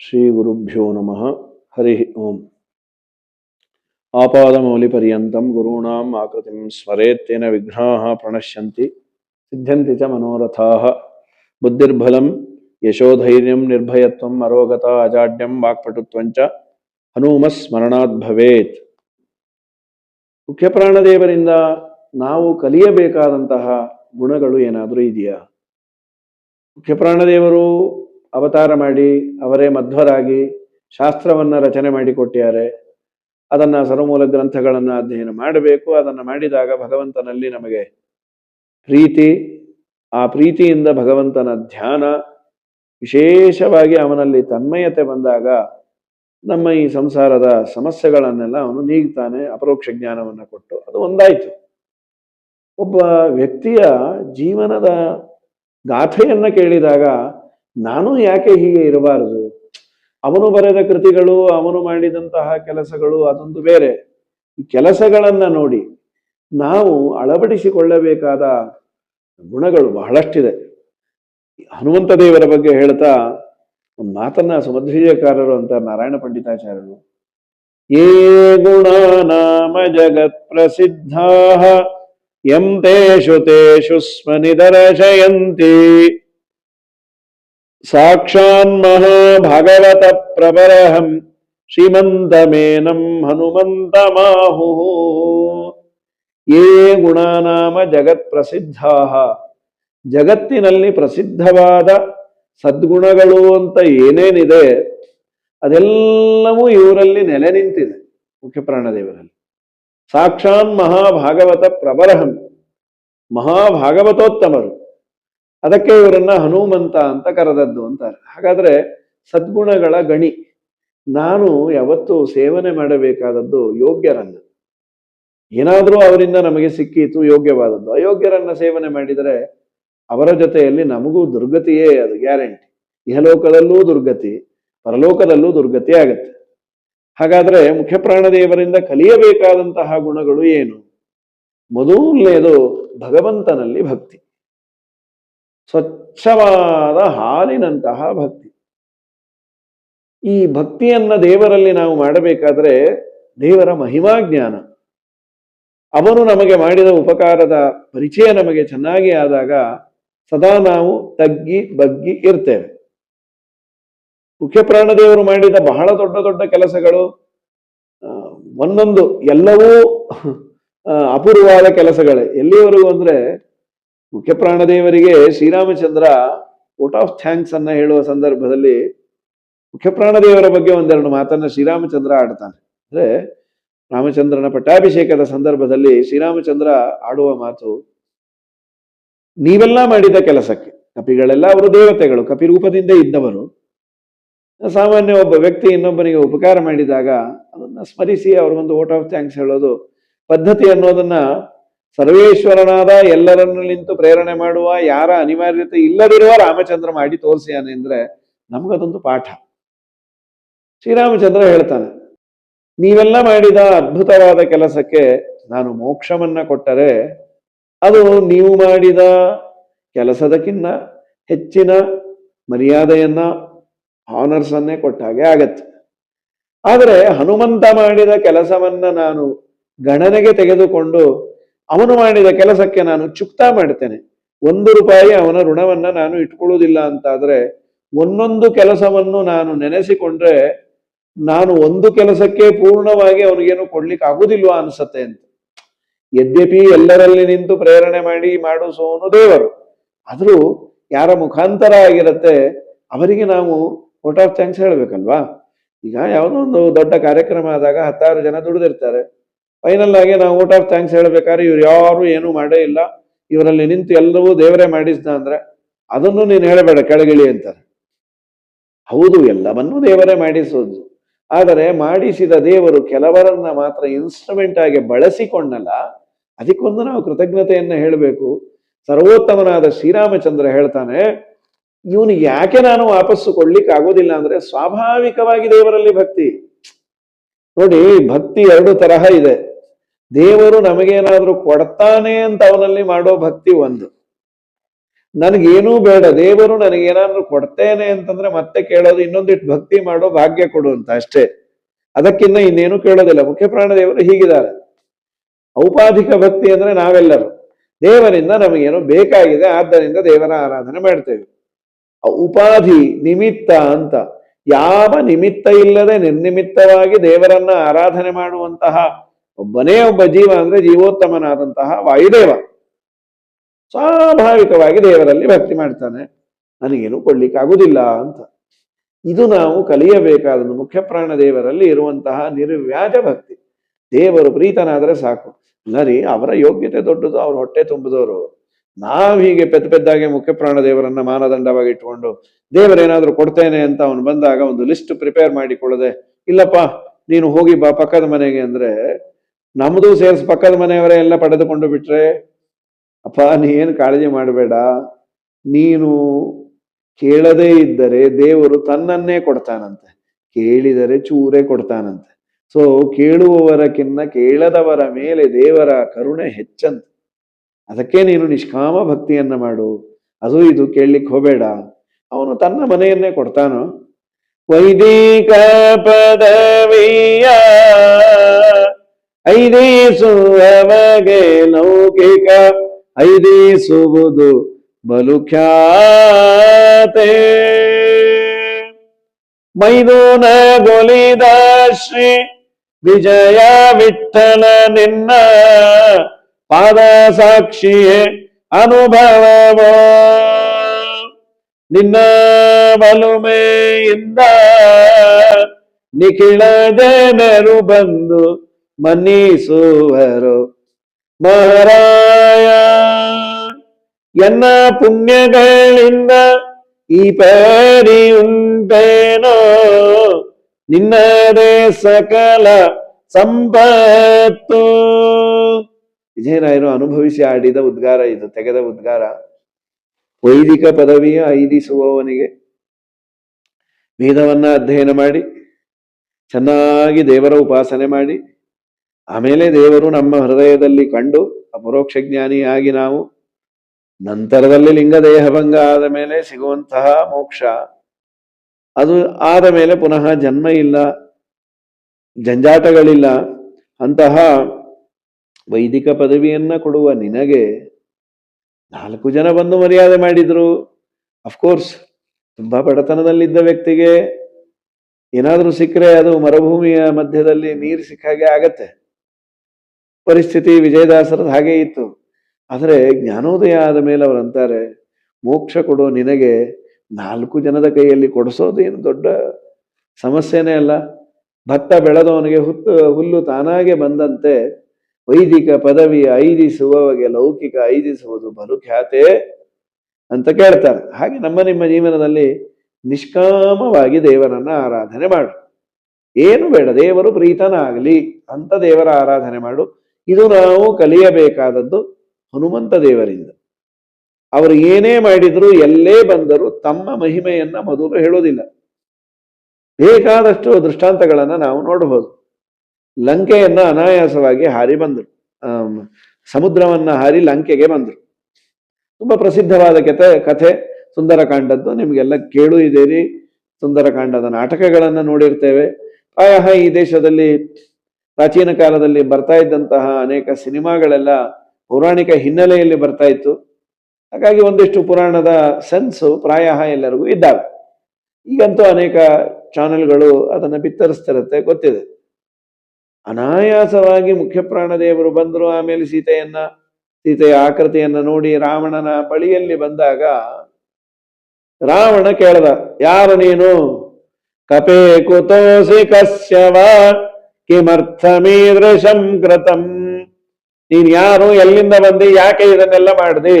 శ్రీగురుభ్యో నమ. హరి ఓం. ఆపాదమౌలిపర్యంతం గురూణాం ఆకృతిం స్మరేత్తేన విఘ్నా ప్రణశ్యంతి. సిద్ధ్యంతి చ మనోరథా. బుద్ధిర్బలం యశోధైర్యం నిర్భయత్వం అరోగత అజాడ్యం వాక్పటుత్వం చ ಹನುಮಸ್ಮರಣಾತ್ ಭವೇತ್ ಮುಖ್ಯ ಪ್ರಾಣದೇವರಿಂದ ನಾವು ಕಲಿಯಬೇಕಾದಂತಹ ಗುಣಗಳು ಏನಾದರೂ ಇದೆಯಾ? ಮುಖ್ಯ ಅವತಾರ ಮಾಡಿ ಅವರೇ ಮಧ್ವರಾಗಿ ಶಾಸ್ತ್ರವನ್ನ ರಚನೆ ಮಾಡಿಕೊಟ್ಟಿದ್ದಾರೆ. ಅದನ್ನ ಸರ್ವಮೂಲ ಗ್ರಂಥಗಳನ್ನ ಅಧ್ಯಯನ ಮಾಡಬೇಕು. ಅದನ್ನ ಮಾಡಿದಾಗ ಭಗವಂತನಲ್ಲಿ ನಮಗೆ ಪ್ರೀತಿ, ಆ ಪ್ರೀತಿಯಿಂದ ಭಗವಂತನ ಧ್ಯಾನ, ವಿಶೇಷವಾಗಿ ಅವನಲ್ಲಿ ತನ್ಮಯತೆ ಬಂದಾಗ ನಮ್ಮ ಈ ಸಂಸಾರದ ಸಮಸ್ಯೆಗಳನ್ನೆಲ್ಲ ಅವನು ನೀಗ್ತಾನೆ, ಅಪರೋಕ್ಷ ಜ್ಞಾನವನ್ನು ಕೊಟ್ಟು. ಅದು ಒಂದಾಯಿತು. ಒಬ್ಬ ವ್ಯಕ್ತಿಯ ಜೀವನದ ಗಾಥೆಯನ್ನ ಕೇಳಿದಾಗ ನಾನು ಯಾಕೆ ಹೀಗೆ ಇರಬಾರದು? ಅವನು ಬರೆದ ಕೃತಿಗಳು, ಅವನು ಮಾಡಿದಂತಹ ಕೆಲಸಗಳು ಅದೊಂದು ಬೇರೆ. ಈ ಕೆಲಸಗಳನ್ನ ನೋಡಿ ನಾವು ಅಳವಡಿಸಿಕೊಳ್ಳಬೇಕಾದ ಗುಣಗಳು ಬಹಳಷ್ಟಿದೆ. ಹನುಮಂತ ದೇವರ ಬಗ್ಗೆ ಹೇಳ್ತಾ ಒಂದು ಮಾತನ್ನ ಸುಮಧ್ವೀಯಕಾರರು ಅಂತ ನಾರಾಯಣ ಪಂಡಿತಾಚಾರ್ಯರು, ಏ ಗುಣ ನಾಮ ಜಗತ್ ಪ್ರಸಿದ್ಧ ಎಂ ತೇಷು ತೇಷು ಸ್ಮ ಸಾಕ್ಷಾನ್ ಮಹಾಭಾಗವತ ಪ್ರಬರಹಂ ಶ್ರೀಮಂತಮೇನಂ ಹನುಮಂತ ಮಾಹು ಏ ಗುಣನಾಮ ಜಗತ್ ಪ್ರಸಿದ್ಧಾ ಜಗತ್ತಿನಲ್ಲಿ ಪ್ರಸಿದ್ಧವಾದ ಸದ್ಗುಣಗಳು ಅಂತ ಏನೇನಿದೆ, ಅದೆಲ್ಲವೂ ಇವರಲ್ಲಿ ನೆಲೆ ನಿಂತಿದೆ ಮುಖ್ಯ ಪ್ರಾಣದೇವರಲ್ಲಿ. ಸಾಕ್ಷಾನ್ ಮಹಾಭಾಗವತ ಪ್ರಬರಹಂ ಮಹಾಭಾಗವತೋತ್ತಮರು. ಅದಕ್ಕೆ ಇವರನ್ನ ಹನುಮಂತ ಅಂತ ಕರೆದದ್ದು ಅಂತಾರೆ. ಹಾಗಾದ್ರೆ ಸದ್ಗುಣಗಳ ಗಣಿ. ನಾನು ಯಾವತ್ತು ಸೇವನೆ ಮಾಡಬೇಕಾದದ್ದು ಯೋಗ್ಯರನ್ನ. ಏನಾದರೂ ಅವರಿಂದ ನಮಗೆ ಸಿಕ್ಕಿತು ಯೋಗ್ಯವಾದದ್ದು. ಅಯೋಗ್ಯರನ್ನ ಸೇವನೆ ಮಾಡಿದರೆ ಅವರ ಜೊತೆಯಲ್ಲಿ ನಮಗೂ ದುರ್ಗತಿಯೇ ಅದು ಗ್ಯಾರಂಟಿ. ಇಹಲೋಕದಲ್ಲೂ ದುರ್ಗತಿ, ಪರಲೋಕದಲ್ಲೂ ದುರ್ಗತಿ ಆಗುತ್ತೆ. ಹಾಗಾದ್ರೆ ಮುಖ್ಯ ಪ್ರಾಣದೇವರಿಂದ ಕಲಿಯಬೇಕಾದಂತಹ ಗುಣಗಳು ಏನು? ಮೊದಲನೇದು ಭಗವಂತನಲ್ಲಿ ಭಕ್ತಿ. ಸ್ವಚ್ಛವಾದ ಹಾಲಿನಂತಹ ಭಕ್ತಿ. ಈ ಭಕ್ತಿಯನ್ನ ದೇವರಲ್ಲಿ ನಾವು ಮಾಡಬೇಕಾದ್ರೆ ದೇವರ ಮಹಿಮಾ ಜ್ಞಾನ. ಅವನು ನಮಗೆ ಮಾಡಿದ ಉಪಕಾರದ ಪರಿಚಯ ನಮಗೆ ಚೆನ್ನಾಗಿ ಆದಾಗ ಸದಾ ನಾವು ತಗ್ಗಿ ಬಗ್ಗಿ ಇರ್ತೇವೆ. ಮುಖ್ಯ ಪ್ರಾಣದೇವರು ಮಾಡಿದ ಬಹಳ ದೊಡ್ಡ ದೊಡ್ಡ ಕೆಲಸಗಳು ಒಂದೊಂದು ಎಲ್ಲವೂ ಅಪೂರ್ವವಾದ ಕೆಲಸಗಳೇ. ಎಲ್ಲಿವರೆಗೂ ಅಂದ್ರೆ ಮುಖ್ಯ ಪ್ರಾಣದೇವರಿಗೆ ಶ್ರೀರಾಮಚಂದ್ರ ವೋಟ್ ಆಫ್ ಥ್ಯಾಂಕ್ಸ್ ಅನ್ನ ಹೇಳುವ ಸಂದರ್ಭದಲ್ಲಿ ಮುಖ್ಯ ಪ್ರಾಣದೇವರ ಬಗ್ಗೆ ಒಂದೆರಡು ಮಾತನ್ನ ಶ್ರೀರಾಮಚಂದ್ರ ಆಡ್ತಾನೆ. ಅಂದ್ರೆ ರಾಮಚಂದ್ರನ ಪಟ್ಟಾಭಿಷೇಕದ ಸಂದರ್ಭದಲ್ಲಿ ಶ್ರೀರಾಮಚಂದ್ರ ಆಡುವ ಮಾತು ನೀವೆಲ್ಲ ಮಾಡಿದ ಕೆಲಸಕ್ಕೆ, ಕಪಿಗಳೆಲ್ಲ ಅವರು ದೇವತೆಗಳು, ಕಪಿ ರೂಪದಿಂದ ಇದ್ದವರು, ಸಾಮಾನ್ಯ ಒಬ್ಬ ವ್ಯಕ್ತಿ ಇನ್ನೊಬ್ಬನಿಗೆ ಉಪಕಾರ ಮಾಡಿದಾಗ ಅದನ್ನ ಸ್ಮರಿಸಿ ಅವ್ರಿಗೊಂದು ವೋಟ್ ಆಫ್ ಥ್ಯಾಂಕ್ಸ್ ಹೇಳೋದು ಪದ್ಧತಿ ಅನ್ನೋದನ್ನ ಸರ್ವೇಶ್ವರನಾದ ಎಲ್ಲರನ್ನು ನಿಂತು ಪ್ರೇರಣೆ ಮಾಡುವ, ಯಾರ ಅನಿವಾರ್ಯತೆ ಇಲ್ಲದಿರುವ ರಾಮಚಂದ್ರ ಮಾಡಿ ತೋರಿಸ್ಯಾನೆ ಅಂದ್ರೆ ನಮಗದೊಂದು ಪಾಠ. ಶ್ರೀರಾಮಚಂದ್ರ ಹೇಳ್ತಾನೆ, ನೀವೆಲ್ಲ ಮಾಡಿದ ಅದ್ಭುತವಾದ ಕೆಲಸಕ್ಕೆ ನಾನು ಮೋಕ್ಷವನ್ನ ಕೊಟ್ಟರೆ ಅದು ನೀವು ಮಾಡಿದ ಕೆಲಸದಕ್ಕಿಂತ ಹೆಚ್ಚಿನ ಮರ್ಯಾದೆಯನ್ನ ಆನರ್ಸ್ ಅನ್ನೇ ಕೊಟ್ಟ ಹಾಗೆ ಆಗತ್ತೆ. ಆದರೆ ಹನುಮಂತ ಮಾಡಿದ ಕೆಲಸವನ್ನ ನಾನು ಗಣನೆಗೆ ತೆಗೆದುಕೊಂಡು ಅವನು ಮಾಡಿದ ಕೆಲಸಕ್ಕೆ ನಾನು ಚುಕ್ತಾ ಮಾಡ್ತೇನೆ. ಒಂದು ರೂಪಾಯಿ ಅವನ ಋಣವನ್ನ ನಾನು ಇಟ್ಕೊಳ್ಳುವುದಿಲ್ಲ ಅಂತಾದ್ರೆ ಒಂದೊಂದು ಕೆಲಸವನ್ನು ನಾನು ನೆನೆಸಿಕೊಂಡ್ರೆ ನಾನು ಒಂದು ಕೆಲಸಕ್ಕೆ ಪೂರ್ಣವಾಗಿ ಅವನಿಗೇನು ಕೊಡ್ಲಿಕ್ಕೆ ಆಗುದಿಲ್ವಾ ಅನ್ಸತ್ತೆ ಅಂತ. ಯದ್ಯಪಿ ಎಲ್ಲರಲ್ಲಿ ನಿಂತು ಪ್ರೇರಣೆ ಮಾಡಿ ಮಾಡಿಸೋನು ದೇವರು. ಆದ್ರೂ ಯಾರ ಮುಖಾಂತರ ಆಗಿರತ್ತೆ ಅವರಿಗೆ ನಾವು ವೋಟ್ ಆಫ್ ಥ್ಯಾಂಕ್ಸ್ ಹೇಳ್ಬೇಕಲ್ವಾ? ಈಗ ಯಾವುದೋ ಒಂದು ದೊಡ್ಡ ಕಾರ್ಯಕ್ರಮ ಆದಾಗ ಹತ್ತಾರು ಜನ ದುಡಿದಿರ್ತಾರೆ. ಫೈನಲ್ ಆಗಿ ನಾವು ಊಟ ಆಫ್ ಥ್ಯಾಂಕ್ಸ್ ಹೇಳ್ಬೇಕಾದ್ರೆ ಇವ್ರು ಯಾರು ಏನೂ ಮಾಡೇ ಇಲ್ಲ. ಇವರಲ್ಲಿ ನಿಂತು ಎಲ್ಲವೂ ದೇವರೇ ಮಾಡಿಸ್ದ ಅಂದ್ರೆ ಅದನ್ನು ನೀನು ಹೇಳಬೇಡ ಕೆಳಗಿಳಿ ಅಂತಾರೆ. ಹೌದು, ಎಲ್ಲವನ್ನೂ ದೇವರೇ ಮಾಡಿಸೋದು. ಆದರೆ ಮಾಡಿಸಿದ ದೇವರು ಕೆಲವರನ್ನ ಮಾತ್ರ ಇನ್ಸ್ಟ್ರುಮೆಂಟ್ ಆಗಿ ಬಳಸಿಕೊಂಡಲ್ಲ, ಅದಕ್ಕೊಂದು ನಾವು ಕೃತಜ್ಞತೆಯನ್ನ ಹೇಳಬೇಕು. ಸರ್ವೋತ್ತಮನಾದ ಶ್ರೀರಾಮಚಂದ್ರ ಹೇಳ್ತಾನೆ, ಇವನು ಯಾಕೆ ನಾನು ವಾಪಸ್ಸು ಕೊಡ್ಲಿಕ್ಕೆ ಆಗೋದಿಲ್ಲ ಅಂದ್ರೆ ಸ್ವಾಭಾವಿಕವಾಗಿ ದೇವರಲ್ಲಿ ಭಕ್ತಿ. ನೋಡಿ, ಭಕ್ತಿ ಎರಡು ತರಹ ಇದೆ. ದೇವರು ನಮಗೇನಾದ್ರೂ ಕೊಡ್ತಾನೆ ಅಂತ ಅವನಲ್ಲಿ ಮಾಡೋ ಭಕ್ತಿ ಒಂದು. ನನಗೇನೂ ಬೇಡ, ದೇವರು ನನಗೇನಾದ್ರೂ ಕೊಡ್ತೇನೆ ಅಂತಂದ್ರೆ ಮತ್ತೆ ಕೇಳೋದು ಇನ್ನೊಂದಿಟ್ಟು ಭಕ್ತಿ ಮಾಡೋ ಭಾಗ್ಯ ಕೊಡು ಅಂತ ಅಷ್ಟೇ. ಅದಕ್ಕಿನ್ನ ಇನ್ನೇನು ಕೇಳೋದಿಲ್ಲ. ಮುಖ್ಯ ಪ್ರಾಣ ದೇವರು ಹೀಗಿದ್ದಾರೆ. ಔಪಾಧಿಕ ಭಕ್ತಿ ಅಂದ್ರೆ ನಾವೆಲ್ಲರೂ. ದೇವರಿಂದ ನಮಗೇನು ಬೇಕಾಗಿದೆ, ಆದ್ದರಿಂದ ದೇವರ ಆರಾಧನೆ ಮಾಡ್ತೇವೆ. ಉಪಾಧಿ ನಿಮಿತ್ತ ಅಂತ. ಯಾವ ನಿಮಿತ್ತ ಇಲ್ಲದೆ ನಿರ್ನಿಮಿತ್ತವಾಗಿ ದೇವರನ್ನ ಆರಾಧನೆ ಮಾಡುವಂತಹ ಒಬ್ಬನೇ ಒಬ್ಬ ಜೀವ ಅಂದ್ರೆ ಜೀವೋತ್ತಮನಾದಂತಹ ವಾಯುದೇವ. ಸ್ವಾಭಾವಿಕವಾಗಿ ದೇವರಲ್ಲಿ ಭಕ್ತಿ ಮಾಡ್ತಾನೆ. ನನಗೇನು ಕೊಡ್ಲಿಕ್ಕಾಗುದಿಲ್ಲ ಅಂತ. ಇದು ನಾವು ಕಲಿಯಬೇಕಾದ ಮುಖ್ಯ ಪ್ರಾಣ ದೇವರಲ್ಲಿ ಇರುವಂತಹ ನಿರ್ವ್ಯಾಜ ಭಕ್ತಿ. ದೇವರು ಪ್ರೀತನಾದ್ರೆ ಸಾಕು. ನರಿ ಅವರ ಯೋಗ್ಯತೆ ದೊಡ್ಡದು, ಅವ್ರ ಹೊಟ್ಟೆ ತುಂಬಿದವರು ನಾವ್ ಹೀಗೆ ಪೆದ್ದ ಪೆದ್ದಾಗೆ ಮುಖ್ಯ ಪ್ರಾಣ ದೇವರನ್ನ ಮಾನದಂಡವಾಗಿ ಇಟ್ಕೊಂಡು ದೇವರೇನಾದ್ರೂ ಕೊಡ್ತೇನೆ ಅಂತ ಅವನು ಬಂದಾಗ ಒಂದು ಲಿಸ್ಟ್ ಪ್ರಿಪೇರ್ ಮಾಡಿಕೊಳ್ಳದೆ, ಇಲ್ಲಪ್ಪ, ನೀನು ಹೋಗಿ ಬಾ ಪಕ್ಕದ ಮನೆಗೆ ಅಂದ್ರೆ ನಮ್ದು ಸೇರಿಸಿ ಪಕ್ಕದ ಮನೆಯವರೇ ಎಲ್ಲ ಪಡೆದುಕೊಂಡು ಬಿಟ್ರೆ, ಅಪ್ಪ, ನೀ ಏನು ಕಾಳಜಿ ಮಾಡಬೇಡ. ನೀನು ಕೇಳದೇ ಇದ್ದರೆ ದೇವರು ತನ್ನನ್ನೇ ಕೊಡ್ತಾನಂತೆ. ಕೇಳಿದರೆ ಚೂರೇ ಕೊಡ್ತಾನಂತೆ. ಸೊ ಕೇಳುವವರಕ್ಕಿನ್ನ ಕೇಳದವರ ಮೇಲೆ ದೇವರ ಕರುಣೆ ಹೆಚ್ಚಂತೆ. ಅದಕ್ಕೆ ನೀನು ನಿಷ್ಕಾಮ ಭಕ್ತಿಯನ್ನ ಮಾಡು. ಅದು ಇದು ಕೇಳಲಿಕ್ಕೆ ಹೋಗಬೇಡ. ಅವನು ತನ್ನ ಮನೆಯನ್ನೇ ಕೊಡ್ತಾನೋ. ವೈದಿಕ ಪದವಿಯ ಐದಿಸುವವಗೆ ಲೌಕಿಕ ಐದೇಸುವುದು ಬಲು ಖ್ಯಾತೆ ಮೈದೂನಗೊಲಿದ ಶ್ರೀ ವಿಜಯ ವಿಠಲ ನಿನ್ನ ಪಾದ ಸಾಕ್ಷಿಯೇ ಅನುಭವ ನಿನ್ನ ಬಲುಮೆಯಿಂದ ನಿಖಿಳ ಬಂದು ಮನ್ನಿಸುವರು. ಮಹಾರಾಯ, ಎನ್ನ ಪುಣ್ಯಗಳಿಂದ ಈ ಪರಿ ಉಂಟೇನೋ? ನಿನ್ನದೇ ಸಕಲ ಸಂಪತ್ತು. ವಿಜಯರಾಯರು ಅನುಭವಿಸಿ ಆಡಿದ ಉದ್ಗಾರ ಇದು, ತೆಗೆದ ಉದ್ಗಾರ. ವೈದಿಕ ಪದವಿಯ ಐದಿಸುವವನಿಗೆ ವೇದವನ್ನ ಅಧ್ಯಯನ ಮಾಡಿ, ಚೆನ್ನಾಗಿ ದೇವರ ಉಪಾಸನೆ ಮಾಡಿ, ಆಮೇಲೆ ದೇವರು ನಮ್ಮ ಹೃದಯದಲ್ಲಿ ಕಂಡು ಅಪರೋಕ್ಷ ಜ್ಞಾನಿಯಾಗಿ ನಾವು, ನಂತರದಲ್ಲಿ ಲಿಂಗ ದೇಹಭಂಗ ಆದ ಮೇಲೆ ಸಿಗುವಂತಹ ಮೋಕ್ಷ. ಅದು ಆದ ಮೇಲೆ ಪುನಃ ಜನ್ಮ ಇಲ್ಲ, ಜಂಜಾಟಗಳಿಲ್ಲ, ಅಂತಹ ವೈದಿಕ ಪದವಿಯನ್ನ ಕೊಡುವ ನಿನಗೆ ನಾಲ್ಕು ಜನ ಬಂದು ಮರ್ಯಾದೆ ಮಾಡಿದ್ರು. ಅಫ್ಕೋರ್ಸ್ ತುಂಬಾ ಬಡತನದಲ್ಲಿದ್ದ ವ್ಯಕ್ತಿಗೆ ಏನಾದರೂ ಸಿಕ್ಕರೆ ಅದು ಮರುಭೂಮಿಯ ಮಧ್ಯದಲ್ಲಿ ನೀರು ಸಿಕ್ಕ ಹಾಗೆ ಆಗತ್ತೆ. ಪರಿಸ್ಥಿತಿ ವಿಜಯದಾಸರದ್ದು ಹಾಗೆ ಇತ್ತು. ಆದರೆ ಜ್ಞಾನೋದಯ ಆದ ಮೇಲೆ ಅವರು ಅಂತಾರೆ, ಮೋಕ್ಷ ಕೊಡೋ ನಿನಗೆ ನಾಲ್ಕು ಜನದ ಕೈಯಲ್ಲಿ ಕೊಡಿಸೋದು ಏನು ದೊಡ್ಡ ಸಮಸ್ಯೆನೇ ಅಲ್ಲ. ಭತ್ತ ಬೆಳೆದವನಿಗೆ ಹುತ್ತು, ಹುಲ್ಲು ತಾನಾಗೆ ಬಂದಂತೆ ವೈದಿಕ ಪದವಿ ಐದಿಸುವವಗೆ ಲೌಕಿಕ ಐದಿಸುವುದು ಬಲು ಖ್ಯಾತೆ ಅಂತ ಕೇಳ್ತಾರೆ. ಹಾಗೆ ನಮ್ಮ ನಿಮ್ಮ ಜೀವನದಲ್ಲಿ ನಿಷ್ಕಾಮವಾಗಿ ದೇವರನ್ನ ಆರಾಧನೆ ಮಾಡು. ಏನು ಬೇಡ, ದೇವರು ಪ್ರೀತನಾಗಲಿ ಅಂತ ದೇವರ ಆರಾಧನೆ ಮಾಡು. ಇದು ನಾವು ಕಲಿಯಬೇಕಾದದ್ದು ಹನುಮಂತ ದೇವರಿಂದ. ಅವರು ಏನೇ ಮಾಡಿದ್ರು ಎಲ್ಲೇ ಬಂದರೂ ತಮ್ಮ ಮಹಿಮೆಯನ್ನ ಮೊದಲು ಹೇಳೋದಿಲ್ಲ. ಬೇಕಾದಷ್ಟು ದೃಷ್ಟಾಂತಗಳನ್ನ ನಾವು ನೋಡಬಹುದು. ಲಂಕೆಯನ್ನ ಅನಾಯಾಸವಾಗಿ ಹಾರಿ ಬಂದರು. ಸಮುದ್ರವನ್ನು ಹಾರಿ ಲಂಕೆಗೆ ಬಂದರು. ತುಂಬಾ ಪ್ರಸಿದ್ಧವಾದ ಕತೆ, ಕಥೆ, ಸುಂದರಕಾಂಡದ್ದು. ನಿಮಗೆಲ್ಲ ಕೇಳು ಇದೇರಿ ಸುಂದರಕಾಂಡದ ನಾಟಕಗಳನ್ನ ನೋಡಿರ್ತೇವೆ. ಪ್ರಾಯ ಈ ದೇಶದಲ್ಲಿ ಪ್ರಾಚೀನ ಕಾಲದಲ್ಲಿ ಬರ್ತಾ ಇದ್ದಂತಹ ಅನೇಕ ಸಿನಿಮಾಗಳೆಲ್ಲ ಪೌರಾಣಿಕ ಹಿನ್ನೆಲೆಯಲ್ಲಿ ಬರ್ತಾ ಇತ್ತು. ಹಾಗಾಗಿ ಒಂದಿಷ್ಟು ಪುರಾಣದ ಸೆನ್ಸು ಪ್ರಾಯ ಎಲ್ಲರಿಗೂ ಇದ್ದಾವೆ. ಈಗಂತೂ ಅನೇಕ ಚಾನೆಲ್ಗಳು ಅದನ್ನು ಬಿತ್ತರಿಸ್ತಿರುತ್ತೆ, ಗೊತ್ತಿದೆ. ಅನಾಯಾಸವಾಗಿ ಮುಖ್ಯ ಪ್ರಾಣದೇವರು ಬಂದರು ಆಮೇಲೆ ಸೀತೆಯನ್ನ, ಸೀತೆಯ ಆಕೃತಿಯನ್ನ ನೋಡಿ ರಾವಣನ ಬಳಿಯಲ್ಲಿ ಬಂದಾಗ ರಾವಣ ಕೇಳದ, ಯಾರು ನೀನು? ಕಪೇ ಕುತೋಸಿ ಕಶ್ಯವ ಕಿಮರ್ಥಮೀದೃಶಂ ಕೃತಂ. ನೀನ್ ಯಾರು? ಎಲ್ಲಿಂದ ಬಂದಿ? ಯಾಕೆ ಇದನ್ನೆಲ್ಲ ಮಾಡ್ದಿ?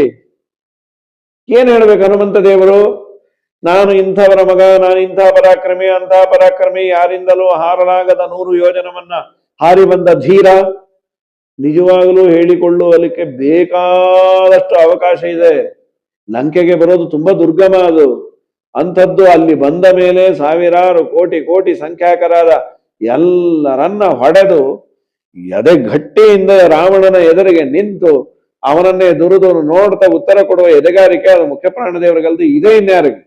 ಏನ್ ಹೇಳ್ಬೇಕು ಹನುಮಂತ ದೇವರು? ನಾನು ಇಂಥವರ ಮಗ, ನಾನು ಇಂಥ ಪರಾಕ್ರಮಿ, ಅಂಥ ಪರಾಕ್ರಮಿ, ಯಾರಿಂದಲೂ ಹಾರಲಾಗದ ನೂರು ಯೋಜನವನ್ನ ಹಾರಿ ಬಂದ ಧೀರ ನಿಜವಾಗಲೂ ಹೇಳಿಕೊಳ್ಳುವಲಿಕ್ಕೆ ಬೇಕಾದಷ್ಟು ಅವಕಾಶ ಇದೆ. ಲಂಕೆಗೆ ಬರೋದು ತುಂಬಾ ದುರ್ಗಮ ಅದು. ಅಂಥದ್ದು ಅಲ್ಲಿ ಬಂದ ಮೇಲೆ ಸಾವಿರಾರು ಕೋಟಿ ಕೋಟಿ ಸಂಖ್ಯಾಕರಾದ ಎಲ್ಲರನ್ನ ಹೊಡೆದು ಎದೆ ಗಟ್ಟಿಯಿಂದ ರಾವಣನ ಎದುರಿಗೆ ನಿಂತು ಅವನನ್ನೇ ದುರುದವನು ನೋಡ್ತಾ ಉತ್ತರ ಕೊಡುವ ಎದೆಗಾರಿಕೆ ಅದು ಮುಖ್ಯ ಪ್ರಾಣದೇವರಿಗಲ್ದು ಇದೇ ಇನ್ಯಾರಿಗೆ.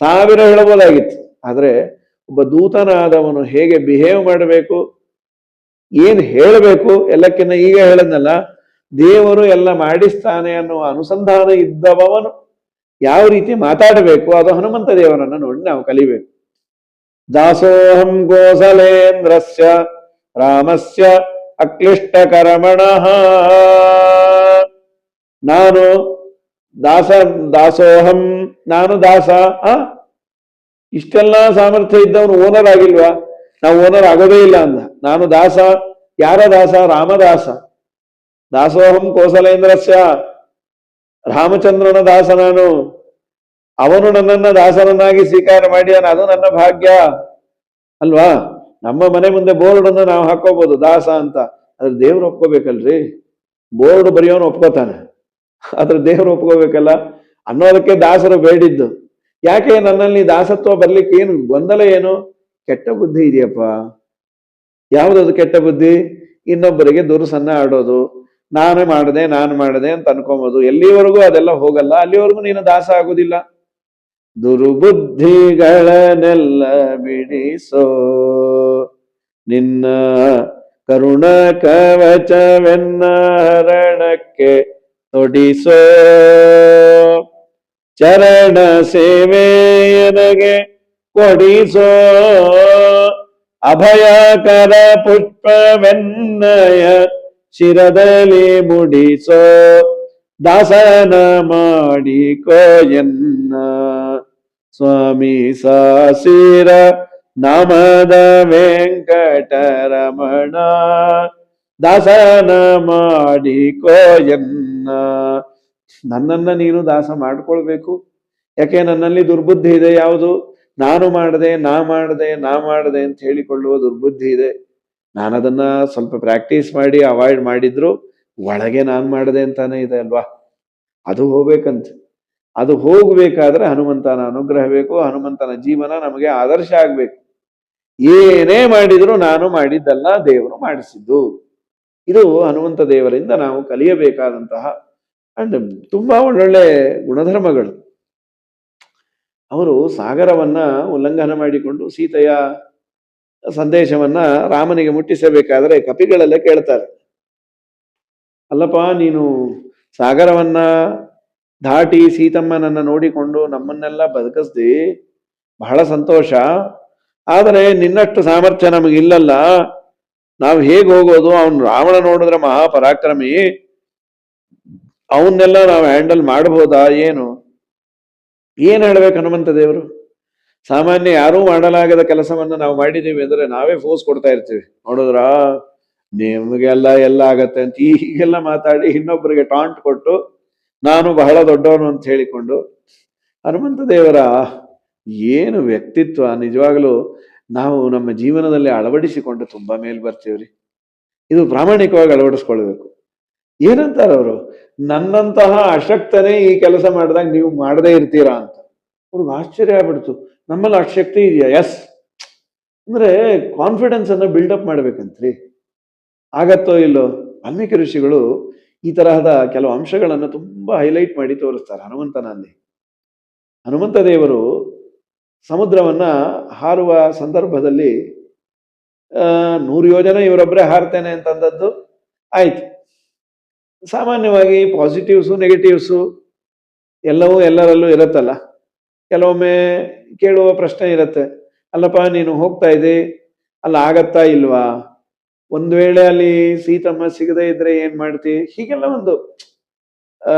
ಸಾವಿರ ಹೇಳಬಹುದಾಗಿತ್ತು ಆದ್ರೆ ಒಬ್ಬ ದೂತನಾದವನು ಹೇಗೆ ಬಿಹೇವ್ ಮಾಡಬೇಕು? ಏನ್ ಹೇಳಬೇಕು? ಎಲ್ಲಕ್ಕಿಂತ ಈಗ ಹೇಳದ್ನಲ್ಲ, ದೇವರು ಎಲ್ಲ ಮಾಡಿಸ್ತಾನೆ ಅನ್ನುವ ಅನುಸಂಧಾನ ಇದ್ದವನು ಯಾವ ರೀತಿ ಮಾತಾಡಬೇಕು? ಅದು ಹನುಮಂತ ದೇವರನ್ನ ನೋಡಿ ನಾವು ಕಲಿಬೇಕು. ದಾಸೋಹಂ ಗೋಸಲೇಂದ್ರಸ್ಯ ರಾಮಸ್ಯ ಅಕ್ಲಿಷ್ಟ ಕರಮಣ ನಾನು ದಾಸ, ದಾಸೋಹಂ, ನಾನು ದಾಸ, ಆ? ಇಷ್ಟೆಲ್ಲ ಸಾಮರ್ಥ್ಯ ಇದ್ದವನು ಓನರ್ ಆಗಿಲ್ವಾ? ನಾವು ಓನರ್ ಆಗೋದೇ ಇಲ್ಲ ಅಂದ. ನಾನು ದಾಸ, ಯಾರ ದಾಸ? ರಾಮದಾಸ. ದಾಸೋಹಂ ಕೋಸಲೇಂದ್ರಸ್ಯ. ರಾಮಚಂದ್ರನ ದಾಸ ನಾನು. ಅವನು ನನ್ನನ್ನ ದಾಸನನ್ನಾಗಿ ಸ್ವೀಕಾರ ಮಾಡ್ಯಾನ ಅದು ನನ್ನ ಭಾಗ್ಯ. ಅಲ್ವಾ? ನಮ್ಮ ಮನೆ ಮುಂದೆ ಬೋರ್ಡ್ ಅನ್ನು ನಾವು ಹಾಕೋಬಹುದು ದಾಸ ಅಂತ. ಅದ್ರ ದೇವ್ರು ಒಪ್ಕೋಬೇಕಲ್ರಿ? ಬೋರ್ಡ್ ಬರೆಯೋನು ಒಪ್ಕೋತಾನೆ. ಅದ್ರ ದೇವ್ರು ಒಪ್ಕೋಬೇಕಲ್ಲ? ಅನ್ನೋದಕ್ಕೆ ದಾಸರು ಬೇಡಿದ್ದು. ಯಾಕೆ ನನ್ನಲ್ಲಿ ದಾಸತ್ವ ಬರ್ಲಿಕ್ಕೆ ಏನು, ಗೊಂದಲ ಏನು? ಕೆಟ್ಟ ಬುದ್ಧಿ ಇದೆಯಪ್ಪ? ಯಾವುದದು ಕೆಟ್ಟ ಬುದ್ಧಿ? ಇನ್ನೊಬ್ಬರಿಗೆ ದುರುಸನ್ನ ಆಡೋದು. ನಾನೇ ಮಾಡದೆ, ನಾನು ಮಾಡದೆ ಅಂತ ಅನ್ಕೊಂಬೋದು. ಎಲ್ಲಿವರೆಗೂ ಅದೆಲ್ಲ ಹೋಗಲ್ಲ. ಅಲ್ಲಿವರೆಗೂ ನೀನು ದಾಸ ಆಗುದಿಲ್ಲ. ದುರ್ಬುದ್ಧಿಗಳನ್ನೆಲ್ಲ ಬಿಡಿಸೋ ನಿನ್ನ ಕರುಣ ಕವಚವೆನ್ನ ಹರಣಕ್ಕೆ ತೊಡಿಸೋ. ಚರಣ ಸೇವೆಯನಗೆ ಕೊಡಿಸೋ ಅಭಯಕರ ಪುಷ್ಪವೆನ್ನಯ ಶಿರದಲ್ಲಿ ಮುಡಿಸೋ ದಾಸನ ಮಾಡಿಕೋ ಎನ್ನ. ಸ್ವಾಮಿ ಸಾಸಿರ ನಾಮದ ವೆಂಕಟರಮಣ, ದಾಸನ ಮಾಡಿಕೋ ಎನ್ನ. ನನ್ನನ್ನ ನೀನು ದಾಸ ಮಾಡ್ಕೊಳ್ಬೇಕು. ಯಾಕೆ ನನ್ನಲ್ಲಿ ದುರ್ಬುದ್ಧಿ ಇದೆ? ಯಾವುದು? ನಾನು ಮಾಡದೆ, ನಾ ಮಾಡದೆ ನಾ ಮಾಡದೆ ಅಂತ ಹೇಳಿಕೊಳ್ಳುವ ದುರ್ಬುದ್ಧಿ ಇದೆ. ನಾನು ಅದನ್ನ ಸ್ವಲ್ಪ ಪ್ರಾಕ್ಟೀಸ್ ಮಾಡಿ ಅವಾಯ್ಡ್ ಮಾಡಿದ್ರು ಒಳಗೆ ನಾನು ಮಾಡದೆ ಅಂತಾನೆ ಇದೆ ಅಲ್ವಾ? ಅದು ಹೋಗ್ಬೇಕಂತ. ಅದು ಹೋಗ್ಬೇಕಾದ್ರೆ ಹನುಮಂತನ ಅನುಗ್ರಹ ಬೇಕು, ಹನುಮಂತನ ಜೀವನ ನಮಗೆ ಆದರ್ಶ ಆಗ್ಬೇಕು. ಏನೇ ಮಾಡಿದ್ರು ನಾನು ಮಾಡಿದ್ದಲ್ಲ, ದೇವರು ಮಾಡಿಸಿದ್ದು. ಇದು ಹನುಮಂತ ದೇವರಿಂದ ನಾವು ಕಲಿಯಬೇಕಾದಂತಹ, ಅಂಡ್ ತುಂಬಾ ಒಳ್ಳೊಳ್ಳೆ ಗುಣಧರ್ಮಗಳು. ಅವರು ಸಾಗರವನ್ನ ಉಲ್ಲಂಘನ ಮಾಡಿಕೊಂಡು ಸೀತೆಯ ಸಂದೇಶವನ್ನ ರಾಮನಿಗೆ ಮುಟ್ಟಿಸಬೇಕಾದ್ರೆ ಕಪಿಗಳೆಲ್ಲ ಕೇಳ್ತಾರೆ. ಅಲ್ಲಪ್ಪ, ನೀನು ಸಾಗರವನ್ನ ದಾಟಿ ಸೀತಮ್ಮನನ್ನ ನೋಡಿಕೊಂಡು ನಮ್ಮನ್ನೆಲ್ಲ ಬದುಕಿಸ್ದಿ. ಬಹಳ ಸಂತೋಷ. ಆದರೆ ನಿನ್ನಷ್ಟು ಸಾಮರ್ಥ್ಯ ನಮಗಿಲ್ಲಲ್ಲ. ನಾವು ಹೇಗೆ ಹೋಗೋದು? ಅವನು ರಾವಣ ನೋಡಿದ್ರೆ ಮಹಾಪರಾಕ್ರಮಿ. ಅವನ್ನೆಲ್ಲ ನಾವು ಹ್ಯಾಂಡಲ್ ಮಾಡಬಹುದಾ ಏನು? ಏನ್ ಹೇಳಬೇಕು ಹನುಮಂತ ದೇವರು? ಸಾಮಾನ್ಯ ಯಾರೂ ಮಾಡಲಾಗದ ಕೆಲಸವನ್ನು ನಾವು ಮಾಡಿದೀವಿ ಅಂದ್ರೆ ನಾವೇ ಫೋರ್ಸ್ ಕೊಡ್ತಾ ಇರ್ತೀವಿ. ನೋಡಿದ್ರ? ನಿಮಗೆಲ್ಲ ಎಲ್ಲ ಆಗತ್ತೆ ಅಂತ ಹೀಗೆಲ್ಲ ಮಾತಾಡಿ ಇನ್ನೊಬ್ಬರಿಗೆ ಟಾಂಟ್ ಕೊಟ್ಟು ನಾನು ಬಹಳ ದೊಡ್ಡವನು ಅಂತ ಹೇಳಿಕೊಂಡು, ಹನುಮಂತ ದೇವರ ಏನು ವ್ಯಕ್ತಿತ್ವ ನಿಜವಾಗಲೂ ನಾವು ನಮ್ಮ ಜೀವನದಲ್ಲಿ ಅಳವಡಿಸಿಕೊಂಡು ತುಂಬಾ ಮೇಲ್ ಬರ್ತೀವ್ರಿ. ಇದು ಪ್ರಾಮಾಣಿಕವಾಗಿ ಅಳವಡಿಸ್ಕೊಳ್ಬೇಕು. ಏನಂತಾರ ಅವರು ನನ್ನಂತಹ ಅಶಕ್ತನೇ ಈ ಕೆಲಸ ಮಾಡಿದಾಗ ನೀವು ಮಾಡದೇ ಇರ್ತೀರಾ ಅವ್ರಿಗೆ ಆಶ್ಚರ್ಯ ಆಗ್ಬಿಡ್ತು. ನಮ್ಮಲ್ಲಿ ಅಷ್ಟು ಶಕ್ತಿ ಇದೆಯಾ? ಎಸ್ ಅಂದರೆ ಕಾನ್ಫಿಡೆನ್ಸನ್ನು ಬಿಲ್ಡಪ್ ಮಾಡ್ಬೇಕಂತ್ರಿ. ಆಗತ್ತೋ ಇಲ್ಲೋ? ವಾಲ್ಮೀಕಿ ಋಷಿಗಳು ಈ ತರಹದ ಕೆಲವು ಅಂಶಗಳನ್ನು ತುಂಬ ಹೈಲೈಟ್ ಮಾಡಿ ತೋರಿಸ್ತಾರೆ ಹನುಮಂತನಲ್ಲಿ. ಹನುಮಂತ ದೇವರು ಸಮುದ್ರವನ್ನ ಹಾರುವ ಸಂದರ್ಭದಲ್ಲಿ ನೂರು ಯೋಜನೆ ಇವರೊಬ್ಬರೇ ಹಾರ್ತೇನೆ ಅಂತಂದದ್ದು ಆಯ್ತು. ಸಾಮಾನ್ಯವಾಗಿ ಪಾಸಿಟಿವ್ಸು ನೆಗೆಟಿವ್ಸು ಎಲ್ಲವೂ ಎಲ್ಲರಲ್ಲೂ ಇರುತ್ತಲ್ಲ. ಕೆಲವೊಮ್ಮೆ ಕೇಳುವ ಪ್ರಶ್ನೆ ಇರುತ್ತೆ. ಅಲ್ಲಪ್ಪ, ನೀನು ಹೋಗ್ತಾ ಇದ್ದಿ? ಅಲ್ಲ, ಆಗತ್ತಾ ಇಲ್ವಾ? ಒಂದು ವೇಳೆ ಅಲ್ಲಿ ಸೀತಮ್ಮ ಸಿಗದೆ ಇದ್ರೆ ಏನ್ ಮಾಡ್ತಿ? ಹೀಗೆಲ್ಲ ಒಂದು, ಆ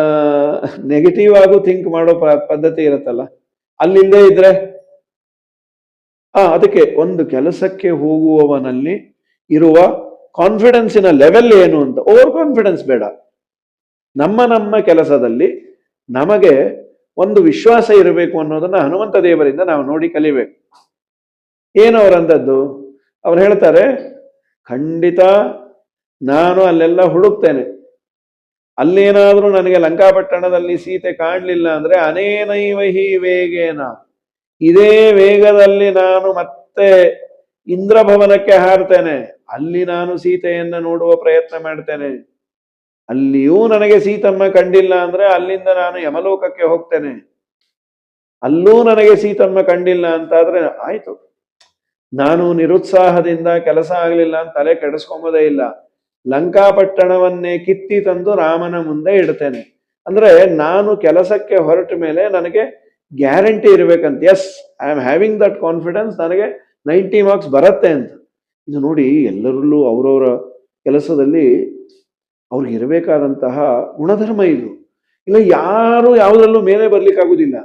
ನೆಗೆಟಿವ್ ಆಗು ಥಿಂಕ್ ಮಾಡೋ ಪದ್ಧತಿ ಇರುತ್ತಲ್ಲ. ಅಲ್ಲಿಂದೇ ಇದ್ರೆ? ಆ, ಅದಕ್ಕೆ ಒಂದು ಕೆಲಸಕ್ಕೆ ಹೋಗುವವನಲ್ಲಿ ಇರುವ ಕಾನ್ಫಿಡೆನ್ಸಿನ ಲೆವೆಲ್ ಏನು ಅಂತ? ಓವರ್ ಕಾನ್ಫಿಡೆನ್ಸ್ ಬೇಡ. ನಮ್ಮ ನಮ್ಮ ಕೆಲಸದಲ್ಲಿ ನಮಗೆ ಒಂದು ವಿಶ್ವಾಸ ಇರಬೇಕು ಅನ್ನೋದನ್ನ ಹನುಮಂತ ದೇವರಿಂದ ನಾವು ನೋಡಿ ಕಲಿಬೇಕು. ಏನು ಅವರಂದದ್ದು ಅವ್ರು ಹೇಳ್ತಾರೆ, ಖಂಡಿತ ನಾನು ಅಲ್ಲೆಲ್ಲ ಹುಡುಕ್ತೇನೆ. ಅಲ್ಲೇನಾದ್ರೂ ನನಗೆ ಲಂಕಾಪಟ್ಟಣದಲ್ಲಿ ಸೀತೆ ಕಾಣಲಿಲ್ಲ ಅಂದ್ರೆ ಅನೇನೈವಹಿ ವೇಗೇನ. ಇದೇ ವೇಗದಲ್ಲಿ ನಾನು ಮತ್ತೆ ಇಂದ್ರಭವನಕ್ಕೆ ಹಾರ್ತೇನೆ. ಅಲ್ಲಿ ನಾನು ಸೀತೆಯನ್ನ ನೋಡುವ ಪ್ರಯತ್ನ ಮಾಡ್ತೇನೆ. ಅಲ್ಲಿಯೂ ನನಗೆ ಸೀತಮ್ಮ ಕಂಡಿಲ್ಲ ಅಂದ್ರೆ ಅಲ್ಲಿಂದ ನಾನು ಯಮಲೋಕಕ್ಕೆ ಹೋಗ್ತೇನೆ. ಅಲ್ಲೂ ನನಗೆ ಸೀತಮ್ಮ ಕಂಡಿಲ್ಲ ಅಂತಾದ್ರೆ ಆಯ್ತು. ನಾನು ನಿರುತ್ಸಾಹದಿಂದ ಕೆಲಸ ಆಗಲಿಲ್ಲ ಅಂತ ತಲೆ ಕೆಡಿಸ್ಕೊಂಬೋದೇ ಇಲ್ಲ. ಲಂಕಾಪಟ್ಟಣವನ್ನೇ ಕಿತ್ತಿ ತಂದು ರಾಮನ ಮುಂದೆ ಇಡ್ತೇನೆ. ಅಂದ್ರೆ ನಾನು ಕೆಲಸಕ್ಕೆ ಹೊರಟ ಮೇಲೆ ನನಗೆ guarantee ಇರ್ಬೇಕಂತ. Yes I am having that confidence ನನಗೆ ನೈಂಟಿ ಮಾರ್ಕ್ಸ್ ಬರುತ್ತೆ ಅಂತ. ಇದು ನೋಡಿ ಎಲ್ಲರಲ್ಲೂ ಅವರವರ ಕೆಲಸದಲ್ಲಿ ಅವ್ರಿಗೆ ಇರಬೇಕಾದಂತಹ ಗುಣಧರ್ಮ ಇದು. ಇಲ್ಲ, ಯಾರು ಯಾವುದರಲ್ಲೂ ಮೇಲೆ ಬರ್ಲಿಕ್ಕಾಗುದಿಲ್ಲ.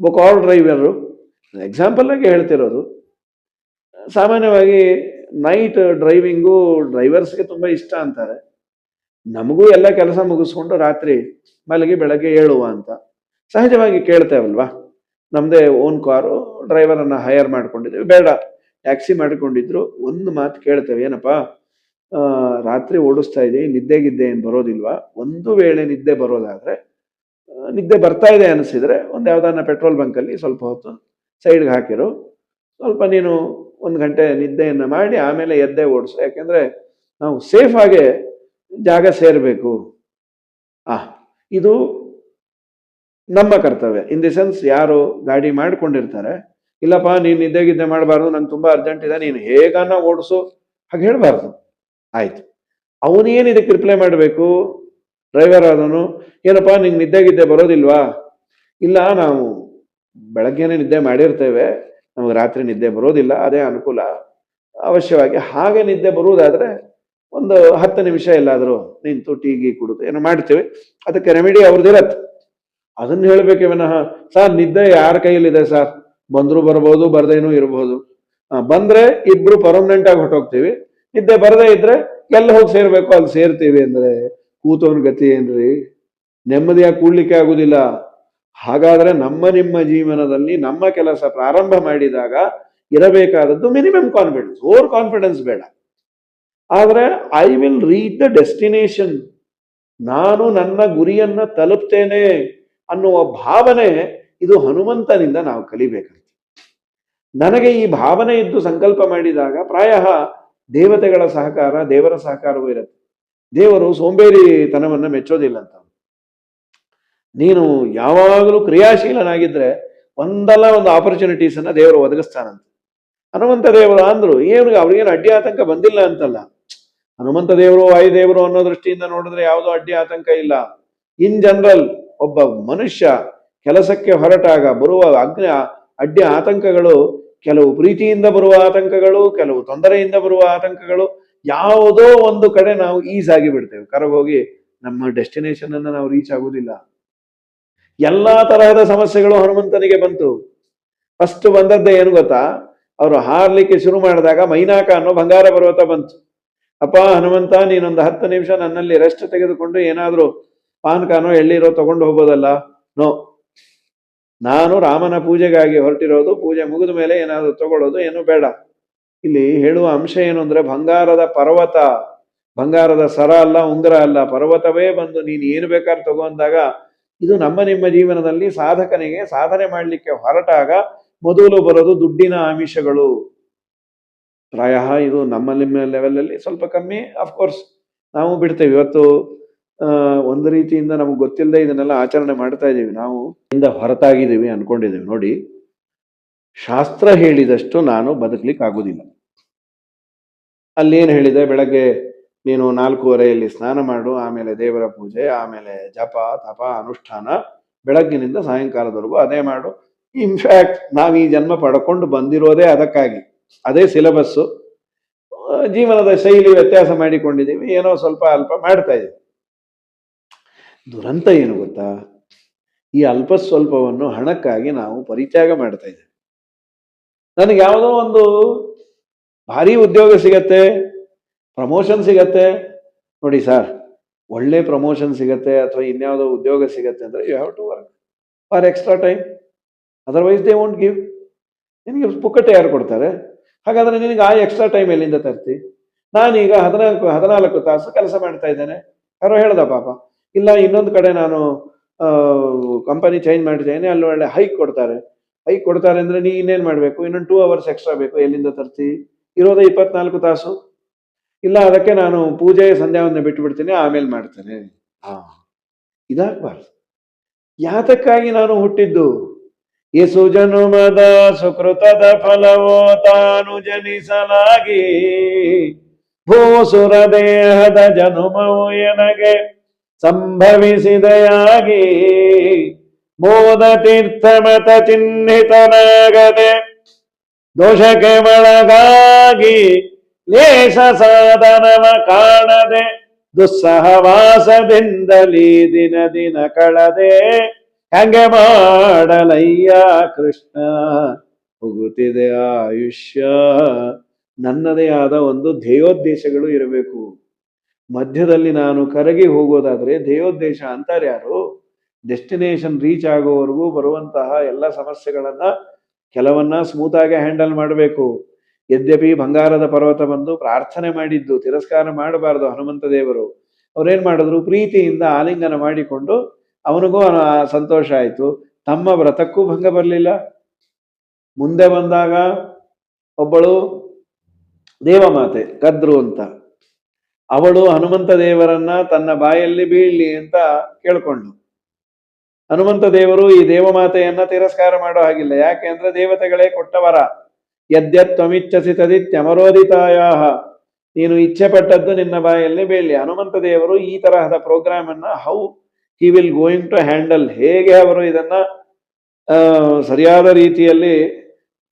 ಒಬ್ಬ ಕಾರ್ ಡ್ರೈವರು ಎಕ್ಸಾಂಪಲ್ ಆಗಿ ಹೇಳ್ತಿರೋದು. ಸಾಮಾನ್ಯವಾಗಿ ನೈಟ್ ಡ್ರೈವಿಂಗು ಡ್ರೈವರ್ಸ್ಗೆ ತುಂಬ ಇಷ್ಟ ಅಂತಾರೆ. ನಮಗೂ ಎಲ್ಲ ಕೆಲಸ ಮುಗಿಸ್ಕೊಂಡು ರಾತ್ರಿ ಮಲಗಿ ಬೆಳಗ್ಗೆ ಏಳುವ ಅಂತ. ಸಹಜವಾಗಿ ಕೇಳ್ತೇವಲ್ವಾ ನಮ್ಮದೇ ಓನ್ ಕಾರು ಡ್ರೈವರನ್ನು ಹೈಯರ್ ಮಾಡ್ಕೊಂಡಿದ್ದೀವಿ. ಬೇಡ ಟ್ಯಾಕ್ಸಿ ಮಾಡಿಕೊಂಡಿದ್ರು, ಒಂದು ಮಾತು ಕೇಳ್ತೇವೆ, ಏನಪ್ಪಾ? ರಾತ್ರಿ ಓಡಿಸ್ತಾ ಇದ್ದೀನಿ ನಿದ್ದೆಗಿದ್ದೆ ಏನು ಬರೋದಿಲ್ವಾ? ಒಂದು ವೇಳೆ ನಿದ್ದೆ ಬರೋದಾದರೆ ನಿದ್ದೆ ಬರ್ತಾ ಇದೆ ಅನಿಸಿದರೆ ಒಂದು ಯಾವ್ದಾನ ಪೆಟ್ರೋಲ್ ಬಂಕಲ್ಲಿ ಸ್ವಲ್ಪ ಹೊತ್ತು ಸೈಡ್ಗೆ ಹಾಕಿರು. ಸ್ವಲ್ಪ ನೀನು ಒಂದು ಗಂಟೆ ನಿದ್ದೆಯನ್ನು ಮಾಡಿ ಆಮೇಲೆ ಎದ್ದೆ ಓಡಿಸು. ಯಾಕೆಂದರೆ ನಾವು ಸೇಫ್ ಆಗಿ ಜಾಗ ಸೇರಬೇಕು. ಆ, ಇದು ನಮ್ಮ ಕರ್ತವ್ಯ. ಇನ್ ದಿ ಸೆನ್ಸ್ ಯಾರು ಗಾಡಿ ಮಾಡ್ಕೊಂಡಿರ್ತಾರೆ, ಇಲ್ಲಪ್ಪ ನೀನು ನಿದ್ದೆಗಿದ್ದೆ ಮಾಡಬಾರ್ದು, ನಂಗೆ ತುಂಬಾ ಅರ್ಜೆಂಟ್ ಇದೆ, ನೀನು ಹೇಗಾನ ಓಡಿಸು, ಹಾಗೆ ಹೇಳ್ಬಾರ್ದು. ಆಯ್ತು. ಅವನೇನು ಇದಕ್ಕೆ ರಿಪ್ಲೈ ಮಾಡಬೇಕು? ಡ್ರೈವರ್ ಆದನು ಏನಪ್ಪ, ನಿಂಗೆ ನಿದ್ದೆ ಗಿದ್ದೆ ಬರೋದಿಲ್ವಾ? ಇಲ್ಲ, ನಾವು ಬೆಳಗ್ಗೆನೇ ನಿದ್ದೆ ಮಾಡಿರ್ತೇವೆ. ನಮಗೆ ರಾತ್ರಿ ನಿದ್ದೆ ಬರೋದಿಲ್ಲ, ಅದೇ ಅನುಕೂಲ. ಅವಶ್ಯವಾಗಿ ಹಾಗೆ ನಿದ್ದೆ ಬರುವುದಾದ್ರೆ ಒಂದು ಹತ್ತು ನಿಮಿಷ ಎಲ್ಲಾದರೂ ನಿಂತು ಟೀ, ಗೀ ಕುಡಿದು ಏನೋ ಮಾಡ್ತೀವಿ. ಅದಕ್ಕೆ ರೆಮಿಡಿ ಅವ್ರದ್ದಿರತ್ತೆ ಅದನ್ನು ಹೇಳಬೇಕೆ ವಿನಃ, ಸರ್, ನಿದ್ದೆ ಯಾರ ಕೈಯಲ್ಲಿದೆ ಸರ್? ಬಂದರೂ ಬರ್ಬೋದು, ಬರ್ದೇನೂ ಇರ್ಬೋದು. ಬಂದರೆ ಬಂದ್ರೆ ಇಬ್ರು ಪರ್ಮನೆಂಟ್ ಆಗಿ ಹೊಟ್ಟೋಗ್ತೀವಿ ನಿದ್ದೆ ಬರದೇ ಇದ್ರೆ ಎಲ್ಲ ಹೋಗಿ ಸೇರ್ಬೇಕು, ಅಲ್ಲಿ ಸೇರ್ತೀವಿ ಅಂದ್ರೆ ಕೂತವನ ಗತಿ ಏನ್ರಿ? ನೆಮ್ಮದಿಯಾಗಿ ಕೂಡ್ಲಿಕ್ಕೆ ಆಗುದಿಲ್ಲ. ಹಾಗಾದ್ರೆ ನಮ್ಮ ನಿಮ್ಮ ಜೀವನದಲ್ಲಿ ನಮ್ಮ ಕೆಲಸ ಪ್ರಾರಂಭ ಮಾಡಿದಾಗ ಇರಬೇಕಾದದ್ದು ಮಿನಿಮಮ್ ಕಾನ್ಫಿಡೆನ್ಸ್ ಓವರ್ ಕಾನ್ಫಿಡೆನ್ಸ್ ಬೇಡ. ಆದ್ರೆ I will reach the destination ನಾನು ನನ್ನ ಗುರಿಯನ್ನ ತಲುಪ್ತೇನೆ ಅನ್ನುವ ಭಾವನೆ ಇದು ಹನುಮಂತನಿಂದ ನಾವು ಕಲಿಬೇಕಂತೆ ನನಗೆ ಈ ಭಾವನೆ ಇದ್ದು ಸಂಕಲ್ಪ ಮಾಡಿದಾಗ ಪ್ರಾಯ ದೇವತೆಗಳ ಸಹಕಾರ, ದೇವರ ಸಹಕಾರವೂ ಇರುತ್ತೆ. ದೇವರು ಸೋಂಬೇರಿತನವನ್ನು ಮೆಚ್ಚೋದಿಲ್ಲ ಅಂತ. ನೀನು ಯಾವಾಗಲೂ ಕ್ರಿಯಾಶೀಲನಾಗಿದ್ರೆ ಒಂದಲ್ಲ ಒಂದು ಆಪರ್ಚುನಿಟೀಸ್ ಅನ್ನ ದೇವರು ಒದಗಿಸ್ತಾನಂತ. ಹನುಮಂತ ದೇವರು ಅಂದ್ರು, ಏನು, ಅವ್ರಿಗೇನು ಅಡ್ಡಿ ಆತಂಕ ಬಂದಿಲ್ಲ ಅಂತಲ್ಲ. ಹನುಮಂತ ದೇವರು ವಾಯುದೇವರು ಅನ್ನೋ ದೃಷ್ಟಿಯಿಂದ ನೋಡಿದ್ರೆ ಯಾವುದೋ ಅಡ್ಡಿ ಆತಂಕ ಇಲ್ಲ. ಇನ್ ಜನರಲ್, ಒಬ್ಬ ಮನುಷ್ಯ ಕೆಲಸಕ್ಕೆ ಹೊರಟಾಗ ಬರುವ ಅಗ್ನಿ, ಅಡ್ಡಿ ಆತಂಕಗಳು ಕೆಲವು ಪ್ರೀತಿಯಿಂದ ಬರುವ ಆತಂಕಗಳು, ಕೆಲವು ತೊಂದರೆಯಿಂದ ಬರುವ ಆತಂಕಗಳು, ಯಾವುದೋ ಒಂದು ಕಡೆ ನಾವು ಈಸ್ ಆಗಿ ಬಿಡ್ತೇವೆ. ಕರಗೋಗಿ ನಮ್ಮ ಡೆಸ್ಟಿನೇಷನ್ ಅನ್ನ ನಾವು ರೀಚ್ ಆಗುವುದಿಲ್ಲ ಎಲ್ಲಾ ತರಹದ ಸಮಸ್ಯೆಗಳು ಹನುಮಂತನಿಗೆ ಬಂತು. ಫಸ್ಟ್ ಬಂದದ್ದೇ ಏನು ಗೊತ್ತಾ? ಅವರು ಹಾರ್ಲಿಕ್ಕೆ ಶುರು ಮಾಡಿದಾಗ ಮೈನಾಕ ಅನ್ನೋ ಬಂಗಾರ ಪರ್ವತ ಬಂತು. ಅಪ್ಪ ಹನುಮಂತ, ನೀನೊಂದು ಹತ್ತು ನಿಮಿಷ ನನ್ನಲ್ಲಿ ರೆಸ್ಟ್ ತೆಗೆದುಕೊಂಡು ಏನಾದರೂ ಪಾನಕನೋ ಎಳ್ಳಿರೋ ತಗೊಂಡು ಹೋಗೋದಲ್ಲ ನೋ ನಾನು ರಾಮನ ಪೂಜೆಗಾಗಿ ಹೊರಟಿರೋದು, ಪೂಜೆ ಮುಗಿದ ಮೇಲೆ ಏನಾದರೂ ತಗೊಳ್ಳೋದು ಏನು ಬೇಡ. ಇಲ್ಲಿ ಹೇಳುವ ಅಂಶ ಏನು ಅಂದ್ರೆ, ಬಂಗಾರದ ಪರ್ವತ, ಬಂಗಾರದ ಸರ ಅಲ್ಲ ಉಂಗುರ ಅಲ್ಲ, ಪರ್ವತವೇ ಬಂದು ನೀನು ಏನು ಬೇಕಾದ್ರೆ ತಗೋ ಅಂದಾಗ, ಇದು ನಮ್ಮ ನಿಮ್ಮ ಜೀವನದಲ್ಲಿ ಸಾಧಕನಿಗೆ ಸಾಧನೆ ಮಾಡಲಿಕ್ಕೆ ಹೊರಟಾಗ ಮೊದಲು ಬರೋದು ದುಡ್ಡಿನ ಆಮಿಷಗಳು. ಪ್ರಾಯ ಇದು ನಮ್ಮ ನಿಮ್ಮ ಲೆವೆಲಲ್ಲಿ ಸ್ವಲ್ಪ ಕಮ್ಮಿ ಅಫ್ಕೋರ್ಸ್ ನಾವು ಬಿಡ್ತೇವೆ. ಇವತ್ತು ಒಂದು ರೀತಿಯಿಂದ ನಮಗೆ ಗೊತ್ತಿಲ್ಲದೆ ಇದನ್ನೆಲ್ಲ ಆಚರಣೆ ಮಾಡ್ತಾ ಇದ್ದೀವಿ. ನಾವು ಇಂದ ಹೊರತಾಗಿದ್ದೀವಿ ಅನ್ಕೊಂಡಿದ್ದೀವಿ. ನೋಡಿ, ಶಾಸ್ತ್ರ ಹೇಳಿದಷ್ಟು ನಾನು ಬದುಕಲಿಕ್ಕೆ ಆಗೋದಿಲ್ಲ ಅಲ್ಲಿ ಏನು ಹೇಳಿದೆ? ಬೆಳಗ್ಗೆ ನೀನು ನಾಲ್ಕೂವರೆಯಲ್ಲಿ ಸ್ನಾನ ಮಾಡು, ಆಮೇಲೆ ದೇವರ ಪೂಜೆ, ಆಮೇಲೆ ಜಪ, ತಪ, ಅನುಷ್ಠಾನ, ಬೆಳಗ್ಗಿನಿಂದ ಸಾಯಂಕಾಲದವರೆಗೂ ಅದೇ ಮಾಡು. ಇನ್ಫ್ಯಾಕ್ಟ್ ನಾವು ಈ ಜನ್ಮ ಪಡ್ಕೊಂಡು ಬಂದಿರೋದೇ ಅದಕ್ಕಾಗಿ. ಅದೇ ಸಿಲೆಬಸ್ಸು. ಜೀವನದ ಶೈಲಿ ವ್ಯತ್ಯಾಸ ಮಾಡಿಕೊಂಡಿದ್ದೀವಿ. ಏನೋ ಸ್ವಲ್ಪ ಅಲ್ಪ ಮಾಡ್ತಾ ಇದ್ದೀವಿ. ದುರಂತ ಏನು ಗೊತ್ತಾ? ಈ ಅಲ್ಪ ಸ್ವಲ್ಪವನ್ನು ಹಣಕ್ಕಾಗಿ ನಾವು ಪರಿತ್ಯಾಗ ಮಾಡ್ತಾ ಇದ್ದೇವೆ. ನನಗೆ ಯಾವುದೋ ಒಂದು ಭಾರಿ ಉದ್ಯೋಗ ಸಿಗತ್ತೆ ಪ್ರಮೋಷನ್ ಸಿಗತ್ತೆ. ನೋಡಿ ಸರ್, ಒಳ್ಳೆ ಪ್ರಮೋಷನ್ ಸಿಗತ್ತೆ ಅಥವಾ ಇನ್ಯಾವುದೋ ಉದ್ಯೋಗ ಸಿಗತ್ತೆ ಅಂದರೆ you have to work for extra time otherwise they won't give ನಿನಗೆ ಪುಕ್ಕಟ್ಟೆ ಯಾರು ಕೊಡ್ತಾರೆ? ಹಾಗಾದರೆ ನಿನಗೆ ಆ ಎಕ್ಸ್ಟ್ರಾ ಟೈಮ್ ಎಲ್ಲಿಂದ ತರ್ತಿ? ನಾನೀಗ ಹದಿನಾಲ್ಕು ಹದಿನಾಲ್ಕು ತಾಸು ಕೆಲಸ ಮಾಡ್ತಾ ಇದ್ದೇನೆ. ಯಾರೋ ಹೇಳ್ದ ಪಾಪ. ಇಲ್ಲ, ಇನ್ನೊಂದು ಕಡೆ ನಾನು ಕಂಪನಿ ಚೇಂಜ್ ಮಾಡಿದ್ದೇನೆ, ಅಲ್ಲಿ ಒಳ್ಳೆ ಹೈಕ್ ಕೊಡ್ತಾರೆ. ಹೈಕ್ ಕೊಡ್ತಾರೆ ಅಂದ್ರೆ ನೀ ಇನ್ನೇನ್ ಮಾಡ್ಬೇಕು? ಇನ್ನೊಂದು ಟೂ ಅವರ್ಸ್ ಎಕ್ಸ್ಟ್ರಾ ಬೇಕು, ಎಲ್ಲಿಂದ ತರ್ತಿ? ಇರೋದೇ ಇಪ್ಪತ್ನಾಲ್ಕು ತಾಸು. ಇಲ್ಲ, ಅದಕ್ಕೆ ನಾನು ಪೂಜೆ ಸಂಧ್ಯಾವನ್ನ ಬಿಟ್ಟು ಬಿಡ್ತೀನಿ ಆಮೇಲೆ ಮಾಡ್ತೇನೆ. ಹಾ. ಇದಾಗಬಾರ್ದು. ಯಾತಕ್ಕಾಗಿ ನಾನು ಹುಟ್ಟಿದ್ದು? ಯೇಸು ಜನುಮದ ಸುಕೃತದ ಫಲವೋ ತಾನು ಜನಿಸಲಾಗಿ. ಭೂಸುರ ದೇಹದ ಜನುಮವು ಎನಗೆ? ಸಂಭವಿಸಿದೆಯಾಗಿ ಮೋದ ತೀರ್ಥಮತ ಚಿಹ್ನಿತನಾಗದೆ ದೋಷಕ್ಕೆ ಒಳಗಾಗಿ ಲೇಷ ಸಾಧನವ ಕಾಣದೆ ದುಸ್ಸಹವಾಸದಿಂದಲೀ ದಿನ ದಿನ ಕಳದೆ, ಹಂಗೆ ಮಾಡಲಯ್ಯ ಕೃಷ್ಣ. ಹೋಗುತ್ತಿದೆ ಆಯುಷ್ಯ. ನನ್ನದೇ ಆದ ಒಂದು ಧ್ಯೇಯೋದ್ದೇಶಗಳು ಇರಬೇಕು. ಮಧ್ಯದಲ್ಲಿ ನಾನು ಕರಗಿ ಹೋಗೋದಾದ್ರೆ ಧ್ಯೇಯೋದ್ದೇಶ ಅಂತಾರೆ ಯಾರು? ಡೆಸ್ಟಿನೇಷನ್ ರೀಚ್ ಆಗೋವರೆಗೂ ಬರುವಂತಹ ಎಲ್ಲ ಸಮಸ್ಯೆಗಳನ್ನ ಕೆಲವನ್ನ ಸ್ಮೂತ್ ಆಗಿ ಹ್ಯಾಂಡಲ್ ಮಾಡಬೇಕು. ಯದ್ಯಪಿ ಬಂಗಾರದ ಪರ್ವತ ಬಂದು ಪ್ರಾರ್ಥನೆ ಮಾಡಿದ್ದು, ತಿರಸ್ಕಾರ ಮಾಡಬಾರದು ಹನುಮಂತ ದೇವರು. ಅವ್ರೇನ್ ಮಾಡಿದ್ರು? ಪ್ರೀತಿಯಿಂದ ಆಲಿಂಗನ ಮಾಡಿಕೊಂಡು ಅವನಿಗೂ ಸಂತೋಷ ಆಯಿತು. ತಮ್ಮ ವ್ರತಕ್ಕೂ ಭಂಗ ಬರಲಿಲ್ಲ. ಮುಂದೆ ಬಂದಾಗ ಒಬ್ಬಳು ದೇವಮಾತೆ ಕದ್ರು ಅಂತ. ಅವಳು ಹನುಮಂತ ದೇವರನ್ನ ತನ್ನ ಬಾಯಲ್ಲಿ ಬೀಳ್ಲಿ ಅಂತ ಕೇಳ್ಕೊಂಡು. ಹನುಮಂತ ದೇವರು ಈ ದೇವಮಾತೆಯನ್ನ ತಿರಸ್ಕಾರ ಮಾಡೋ ಹಾಗಿಲ್ಲ. ಯಾಕೆ ಅಂದ್ರೆ ದೇವತೆಗಳೇ ಕೊಟ್ಟವರ. ಯದ್ಯತ್ ತದಿತ್ಯಮರೋದಿತಾಯ ನೀನು ಇಚ್ಛೆ ಪಟ್ಟದ್ದು ನಿನ್ನ ಬಾಯಲ್ಲಿ ಬೀಳಿ ಹನುಮಂತ ದೇವರು ಈ ತರಹದ ಪ್ರೋಗ್ರಾಮ್ ಅನ್ನ how he will going to handle ಹೇಗೆ ಅವರು ಇದನ್ನ ಸರಿಯಾದ ರೀತಿಯಲ್ಲಿ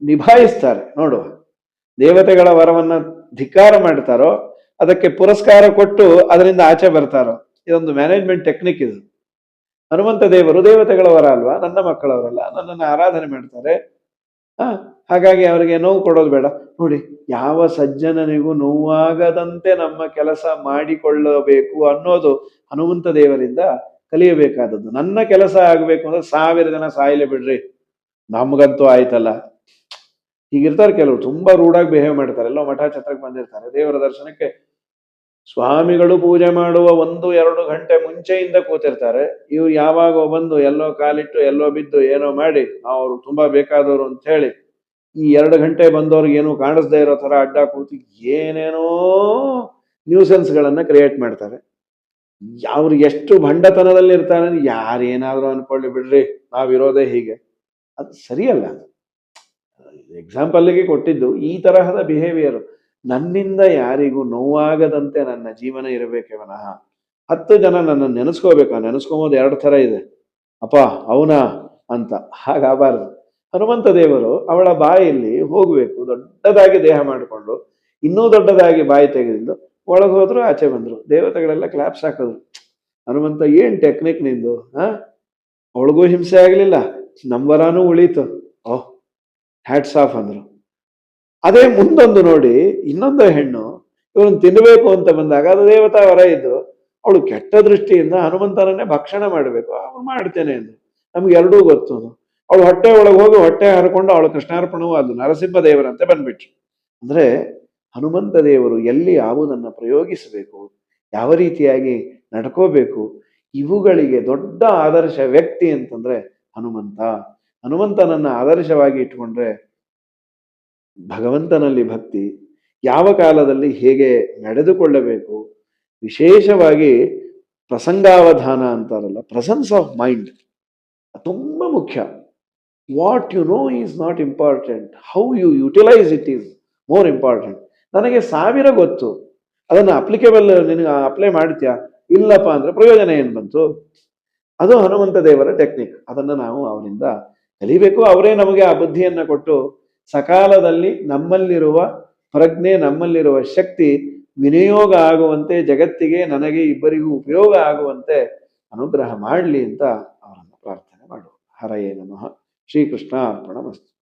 ನಿಭಾಯಿಸ್ತಾರೆ ನೋಡುವ. ದೇವತೆಗಳ ವರವನ್ನ ಧಿಕ್ಕಾರ ಮಾಡ್ತಾರೋ ಅದಕ್ಕೆ ಪುರಸ್ಕಾರ ಕೊಟ್ಟು ಅದರಿಂದ ಆಚೆ ಬರ್ತಾರೋ? ಇದೊಂದು ಮ್ಯಾನೇಜ್ಮೆಂಟ್ ಟೆಕ್ನಿಕ್ ಇದು. ಹನುಮಂತ ದೇವರು ದೇವತೆಗಳವರ ಅಲ್ವಾ? ನನ್ನ ಮಕ್ಕಳವರಲ್ಲ, ನನ್ನನ್ನು ಆರಾಧನೆ ಮಾಡ್ತಾರೆ. ಹಾಗಾಗಿ ಅವರಿಗೆ ನೋವು ಕೊಡೋದು ಬೇಡ. ನೋಡಿ, ಯಾವ ಸಜ್ಜನನಿಗೂ ನೋವಾಗದಂತೆ ನಮ್ಮ ಕೆಲಸ ಮಾಡಿಕೊಳ್ಳಬೇಕು ಅನ್ನೋದು ಹನುಮಂತ ದೇವರಿಂದ ಕಲಿಯಬೇಕಾದದ್ದು. ನನ್ನ ಕೆಲಸ ಆಗಬೇಕು ಅಂದ್ರೆ ಸಾವಿರ ಜನ ಸಾಯಿಲೆ ಬಿಡ್ರಿ. ನಮಗಂತೂ ಆಯ್ತಲ್ಲ. ಹೀಗಿರ್ತಾರೆ ಕೆಲವರು, ತುಂಬಾ ರೂಢಾಗಿ ಬಿಹೇವ್ ಮಾಡ್ತಾರೆ. ಎಲ್ಲೋ ಮಠ ಛತ್ರಕ್ಕೆ ಬಂದಿರ್ತಾರೆ. ದೇವರ ದರ್ಶನಕ್ಕೆ ಸ್ವಾಮಿಗಳು ಪೂಜೆ ಮಾಡುವ ಒಂದು, ಎರಡು ಗಂಟೆ ಮುಂಚೆಯಿಂದ ಕೂತಿರ್ತಾರೆ. ಇವ್ರು ಯಾವಾಗ ಬಂದು ಎಲ್ಲೋ ಕಾಲಿಟ್ಟು ಎಲ್ಲೋ ಬಿದ್ದು ಏನೋ ಮಾಡಿ ಅವರು ತುಂಬಾ ಬೇಕಾದವರು ಅಂತ ಹೇಳಿ ಈ ಎರಡು ಗಂಟೆ ಬಂದವ್ರಿಗೆ ಏನು ಕಾಣಿಸ್ದೇ ಇರೋ ತರ ಅಡ್ಡ ಕೂತಿ ಏನೇನೋ ನ್ಯೂಸೆನ್ಸ್ ಗಳನ್ನ ಕ್ರಿಯೇಟ್ ಮಾಡ್ತಾರೆ. ಅವ್ರು ಎಷ್ಟು ಭಂಡತನದಲ್ಲಿ ಇರ್ತಾರೆ ಯಾರು ಏನಾದರೂ ಅನ್ಕೊಳ್ಳಿ ಬಿಡ್ರಿ, ನಾವಿರೋದೇ ಹೀಗೆ. ಅದು ಸರಿಯಲ್ಲ. ಎಕ್ಸಾಂಪಲ್ಗೆ ಕೊಟ್ಟಿದ್ದು ಈ ತರಹದ ಬಿಹೇವಿಯರ್. ನನ್ನಿಂದ ಯಾರಿಗೂ ನೋವಾಗದಂತೆ ನನ್ನ ಜೀವನ ಇರಬೇಕೆ ವನಃ. ಹತ್ತು ಜನ ನನ್ನ ನೆನೆಸ್ಕೋಬೇಕು ನೆನೆಸ್ಕೊಂಬೋದು ಎರಡು ಥರ ಇದೆ. ಅಪ್ಪ, ಅವನಾ ಅಂತ. ಹಾಗಾಗಬಾರದು ಹನುಮಂತ ದೇವರು ಅವಳ ಬಾಯಲ್ಲಿ ಹೋಗಬೇಕು, ದೊಡ್ಡದಾಗಿ ದೇಹ ಮಾಡಿಕೊಂಡು, ಇನ್ನೂ ದೊಡ್ಡದಾಗಿ ಬಾಯಿ ತೆಗೆದಿದ್ದು, ಒಳಗೆ ಹೋದ್ರು ಆಚೆ ಬಂದ್ರು. ದೇವತೆಗಳೆಲ್ಲ ಕ್ಲಾಪ್ಸ್ ಹಾಕಿದ್ರು. ಹನುಮಂತ, ಏನು ಟೆಕ್ನಿಕ್ ನಿಂದು ಹಾ ಅವಳಿಗೂ ಹಿಂಸೆ ಆಗಲಿಲ್ಲ. ನಂಬರಾನು ಉಳೀತು. ಓಹ್ ಹ್ಯಾಟ್ಸ್ ಆಫ್ ಅಂದ್ರು. ಅದೇ ಮುಂದೊಂದು ನೋಡಿ, ಇನ್ನೊಂದು ಹೆಣ್ಣು, ಇವನು ತಿನ್ನಬೇಕು ಅಂತ ಬಂದಾಗ ಅದು ದೇವತಾ ವರ ಇದ್ದು, ಅವಳು ಕೆಟ್ಟ ದೃಷ್ಟಿಯಿಂದ ಹನುಮಂತನನ್ನೇ ಭಕ್ಷಣ ಮಾಡಬೇಕು. ಅವನು ಮಾಡ್ತೇನೆ ಎಂದು. ನಮ್ಗೆ ಎರಡೂ ಗೊತ್ತು ಅವಳು ಹೊಟ್ಟೆ ಒಳಗೆ ಹೋಗಿ ಹೊಟ್ಟೆ ಹರ್ಕೊಂಡು ಅವಳು ಕೃಷ್ಣಾರ್ಪಣವೂ ಅದು, ನರಸಿಂಹ ದೇವರಂತೆ ಬಂದ್ಬಿಟ್ರು. ಅಂದ್ರೆ ಹನುಮಂತ ದೇವರು ಎಲ್ಲಿ ಯಾವುದನ್ನು ಪ್ರಯೋಗಿಸಬೇಕು, ಯಾವ ರೀತಿಯಾಗಿ ನಡ್ಕೋಬೇಕು, ಇವುಗಳಿಗೆ ದೊಡ್ಡ ಆದರ್ಶ ವ್ಯಕ್ತಿ ಅಂತಂದ್ರೆ ಹನುಮಂತ. ಹನುಮಂತನನ್ನ ಆದರ್ಶವಾಗಿ ಇಟ್ಕೊಂಡ್ರೆ ಭಗವಂತನಲ್ಲಿ ಭಕ್ತಿ ಯಾವ ಕಾಲದಲ್ಲಿ ಹೇಗೆ ನಡೆದುಕೊಳ್ಳಬೇಕು, ವಿಶೇಷವಾಗಿ ಪ್ರಸಂಗಾವಧಾನ ಅಂತಾರಲ್ಲ ಪ್ರೆಸೆನ್ಸ್ ಆಫ್ ಮೈಂಡ್ ತುಂಬ ಮುಖ್ಯ. What you know is not important how you utilise it is more important ನನಗೆ ಸಾವಿರ ಗೊತ್ತು. ಅದನ್ನು ಅಪ್ಲಿಕೇಬಲ್ ನಿನಗೆ ಅಪ್ಲೈ ಮಾಡ್ತೀಯಾ? ಇಲ್ಲಪ್ಪ ಅಂದರೆ ಪ್ರಯೋಜನ ಏನು ಬಂತು? ಅದು ಹನುಮಂತ ದೇವರ ಟೆಕ್ನಿಕ್ ಅದನ್ನು ನಾವು ಅವರಿಂದ ಕಲಿಬೇಕು. ಅವರೇ ನಮಗೆ ಆ ಬುದ್ಧಿಯನ್ನು ಕೊಟ್ಟು ಸಕಾಲದಲ್ಲಿ ನಮ್ಮಲ್ಲಿರುವ, ಪ್ರಜ್ಞೆ ನಮ್ಮಲ್ಲಿರುವ ಶಕ್ತಿ ವಿನಿಯೋಗ ಆಗುವಂತೆ, ಜಗತ್ತಿಗೆ ನನಗೆ ಇಬ್ಬರಿಗೂ ಉಪಯೋಗ ಆಗುವಂತೆ ಅನುಗ್ರಹ ಮಾಡಲಿ ಅಂತ ಅವರನ್ನು ಪ್ರಾರ್ಥನೆ ಮಾಡುವ. ಹರಯೇ ನಮಃ. ಶ್ರೀಕೃಷ್ಣ ಅರ್ಪಣ ಮಸ್ತು